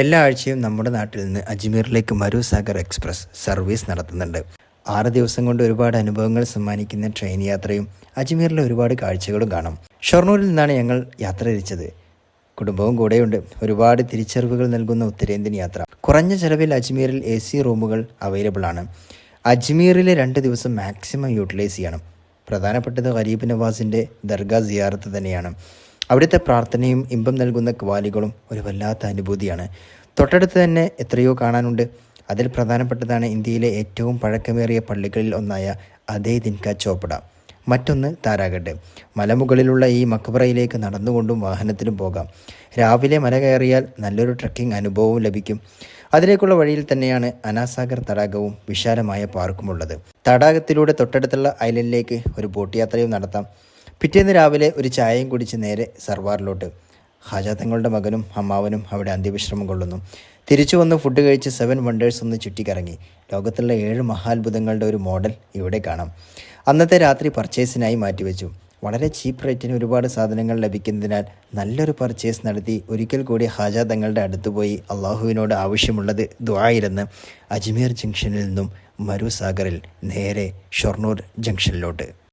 എല്ലാ ആഴ്ചയും നമ്മുടെ നാട്ടിൽ നിന്ന് അജ്മീറിലേക്ക് മരുസാഗർ എക്സ്പ്രസ് സർവീസ് നടത്തുന്നുണ്ട്. ആറ് ദിവസം കൊണ്ട് ഒരുപാട് അനുഭവങ്ങൾ സമ്മാനിക്കുന്ന ട്രെയിൻ യാത്രയും അജ്മീറിലെ ഒരുപാട് കാഴ്ചകളും കാണാം. ഷൊർണൂരിൽ നിന്നാണ് ഞങ്ങൾ യാത്ര തിരിച്ചത്. കുടുംബവും കൂടെയുണ്ട്. ഒരുപാട് തിരിച്ചറിവുകൾ നൽകുന്ന ഉത്തരേന്ത്യൻ യാത്ര. കുറഞ്ഞ ചെലവിൽ അജ്മീറിൽ എ സി റൂമുകൾ അവൈലബിൾ ആണ്. അജ്മീറിലെ രണ്ട് ദിവസം മാക്സിമം യൂട്ടിലൈസ് ചെയ്യണം. പ്രധാനപ്പെട്ടത് ഖരീബ് നവാസിന്റെ ദർഗ സിയാറത്ത് തന്നെയാണ്. അവിടുത്തെ പ്രാർത്ഥനയും ഇമ്പം നൽകുന്ന ക്വാലികളും ഒരു വല്ലാത്ത അനുഭൂതിയാണ്. തൊട്ടടുത്ത് തന്നെ എത്രയോ കാണാനുണ്ട്. അതിൽ പ്രധാനപ്പെട്ടതാണ് ഇന്ത്യയിലെ ഏറ്റവും പഴക്കമേറിയ പള്ളികളിൽ ഒന്നായ അതേ ദിൻക ചോപ്പട മറ്റൊന്ന് താരാഗഡ്. മലമുകളിലുള്ള ഈ മക്ബറയിലേക്ക് നടന്നുകൊണ്ടും വാഹനത്തിലും പോകാം. രാവിലെ മല കയറിയാൽ നല്ലൊരു ട്രക്കിംഗ് അനുഭവവും ലഭിക്കും. അതിലേക്കുള്ള വഴിയിൽ തന്നെയാണ് അനാസാഗർ തടാകവും വിശാലമായ പാർക്കുമുള്ളത് തടാകത്തിലൂടെ തൊട്ടടുത്തുള്ള ഐലൻഡിലേക്ക് ഒരു ബോട്ട് യാത്രയും നടത്താം. പിറ്റേന്ന് രാവിലെ ഒരു ചായയും കുടിച്ച് നേരെ സർവാറിലോട്ട്. ഹാജാ തങ്ങളുടെ മകനും അമ്മാവനും അവിടെ അന്ത്യവിശ്രമം കൊള്ളുന്നു. തിരിച്ചു വന്ന് ഫുഡ് കഴിച്ച് സെവൻ വണ്ടേഴ്സ് ഒന്ന് ചുറ്റിക്കറങ്ങി. ലോകത്തുള്ള ഏഴ് മഹാത്ഭുതങ്ങളുടെ ഒരു മോഡൽ ഇവിടെ കാണാം. അന്നത്തെ രാത്രി പർച്ചേസിനായി മാറ്റിവെച്ചു. വളരെ ചീപ്പ് റേറ്റിന് ഒരുപാട് സാധനങ്ങൾ ലഭിക്കുന്നതിനാൽ നല്ലൊരു പർച്ചേസ് നടത്തി ഒരിക്കൽ കൂടി ഹാജാ തങ്ങളുടെ അടുത്ത് പോയി അള്ളാഹുവിനോട് ആവശ്യമുള്ളത് ദ്വായിരുന്ന് അജ്മീർ ജംഗ്ഷനിൽ നിന്നും മരുസാഗറിൽ നേരെ ഷൊർണൂർ ജംഗ്ഷനിലോട്ട്